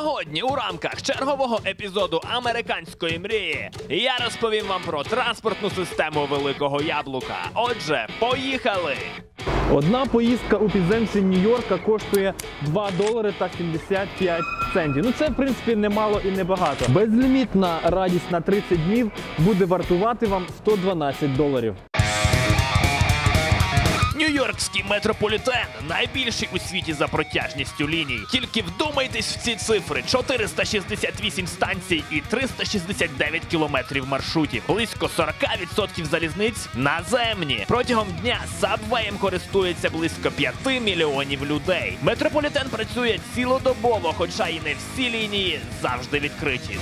Сьогодні у рамках чергового епізоду американської мрії я розповім вам про транспортну систему Великого Яблука. Отже, поїхали! Одна поїздка у підземці Нью-Йорка коштує 2 долари та 75 центів. Ну це в принципі немало і небагато. Безлімітна радість на 30 днів буде вартувати вам 112 доларів. Нью-Йоркський метрополітен найбільший у світі за протяжністю ліній. Тільки вдумайтесь в ці цифри: 468 станцій і 369 кілометрів маршрутів. Близько 40% залізниць наземні. Протягом дня сабвеєм користується близько 5 мільйонів людей. Метрополітен працює цілодобово, хоча і не всі лінії завжди відкриті.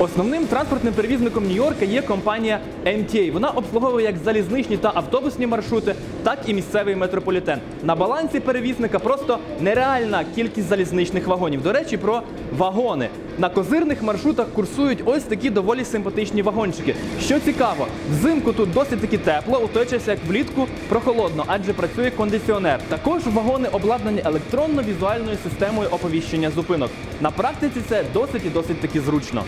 Основним транспортним перевізником Нью-Йорка є компанія MTA. Вона обслуговує як залізничні та автобусні маршрути, так і місцевий метрополітен. На балансі перевізника просто нереальна кількість залізничних вагонів. До речі, про вагони. На козирних маршрутах курсують ось такі доволі симпатичні вагончики. Що цікаво, взимку тут досить таки тепло, у той час як влітку прохолодно, адже працює кондиціонер. Також вагони обладнані електронно-візуальною системою оповіщення зупинок. На практиці це досить і досить таки зручно.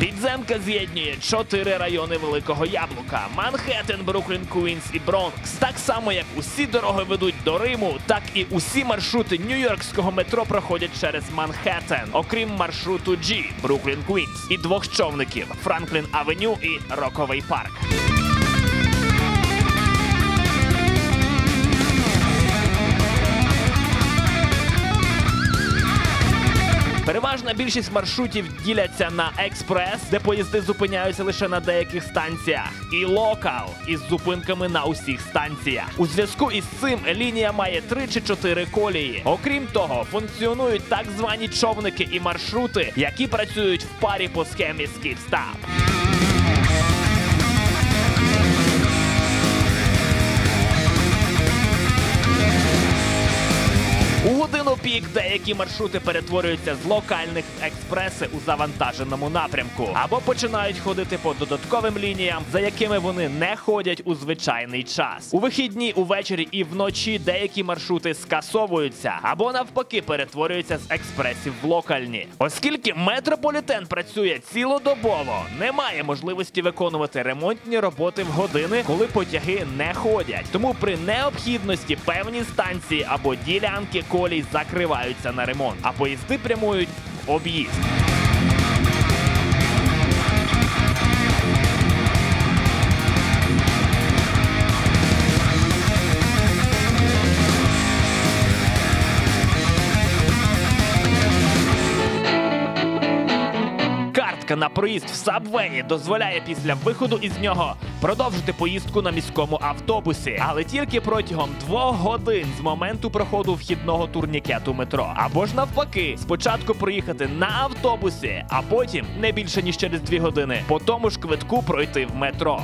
Підземка з'єднує чотири райони Великого Яблука: Манхеттен, Бруклін, Куінс і Бронкс. Так само, як усі дороги ведуть до Риму, так і усі маршрути Нью-Йоркського метро проходять через Манхеттен, окрім маршруту G, Бруклін Куінс, і двох човників Франклін Авеню і Роковий парк. Переважна більшість маршрутів діляться на експрес, де поїзди зупиняються лише на деяких станціях, і локал із зупинками на усіх станціях. У зв'язку із цим лінія має три чи чотири колії. Окрім того, функціонують так звані човники і маршрути, які працюють в парі по схемі Skip-Stop. У годину пік деякі маршрути перетворюються з локальних експреси у завантаженому напрямку або починають ходити по додатковим лініям, за якими вони не ходять у звичайний час. У вихідні, увечері і вночі деякі маршрути скасовуються або навпаки перетворюються з експресів в локальні. Оскільки метрополітен працює цілодобово, немає можливості виконувати ремонтні роботи в години, коли потяги не ходять. Тому при необхідності певні станції або ділянки колій закриваються на ремонт, а поїзди прямують в об'їзд. Картка на проїзд в Сабвеї дозволяє після виходу із нього продовжити поїздку на міському автобусі, але тільки протягом двох годин з моменту проходу вхідного турнікету метро. Або ж навпаки, спочатку проїхати на автобусі, а потім не більше ніж через дві години по тому ж квитку пройти в метро.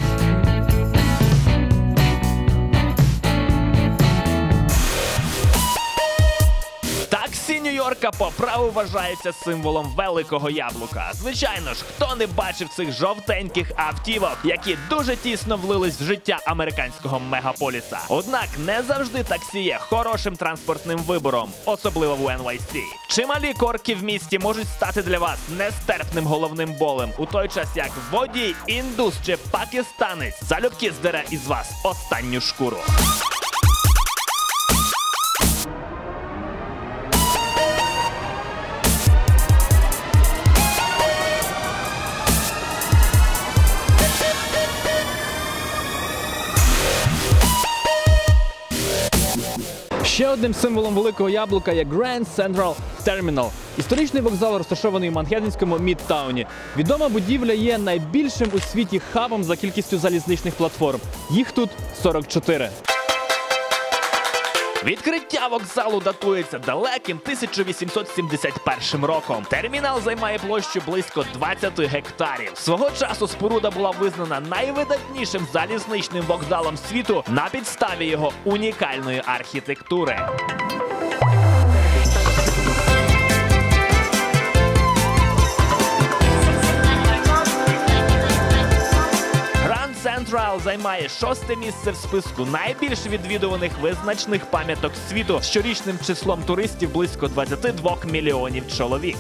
Нью-Йорка по праву вважається символом великого яблука. Звичайно ж, хто не бачив цих жовтеньких автівок, які дуже тісно влились в життя американського мегаполіса. Однак не завжди таксі є хорошим транспортним вибором, особливо в NYC. Чималі корки в місті можуть стати для вас нестерпним головним болем, у той час як водій, індус чи пакистанець залюбки здере із вас останню шкуру. Ще одним символом великого яблука є Grand Central Terminal. Історичний вокзал розташований у Манхеттенському Мідтауні. Відома будівля є найбільшим у світі хабом за кількістю залізничних платформ. Їх тут 44. Відкриття вокзалу датується далеким 1871 роком. Термінал займає площу близько 20 гектарів. Свого часу споруда була визнана найвидатнішим залізничним вокзалом світу на підставі його унікальної архітектури. Grand займає шосте місце в списку найбільш відвідуваних визначних пам'яток світу щорічним числом туристів близько 22 мільйонів чоловік.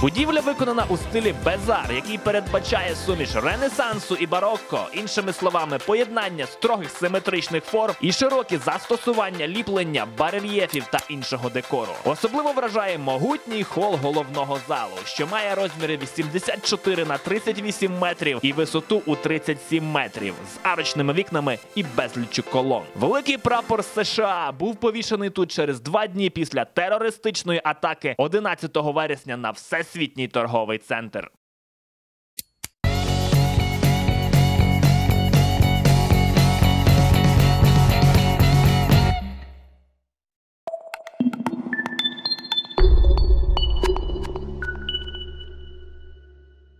Будівля виконана у стилі безар, який передбачає суміш ренесансу і барокко, іншими словами, поєднання строгих симетричних форм і широкі застосування ліплення, барельєфів та іншого декору. Особливо вражає могутній хол головного залу, що має розміри 84 на 38 метрів і висоту у 37 метрів з арочними вікнами і безліччю колон. Великий прапор США був повішений тут через два дні після терористичної атаки 11 вересня на всесвітній торговий центр.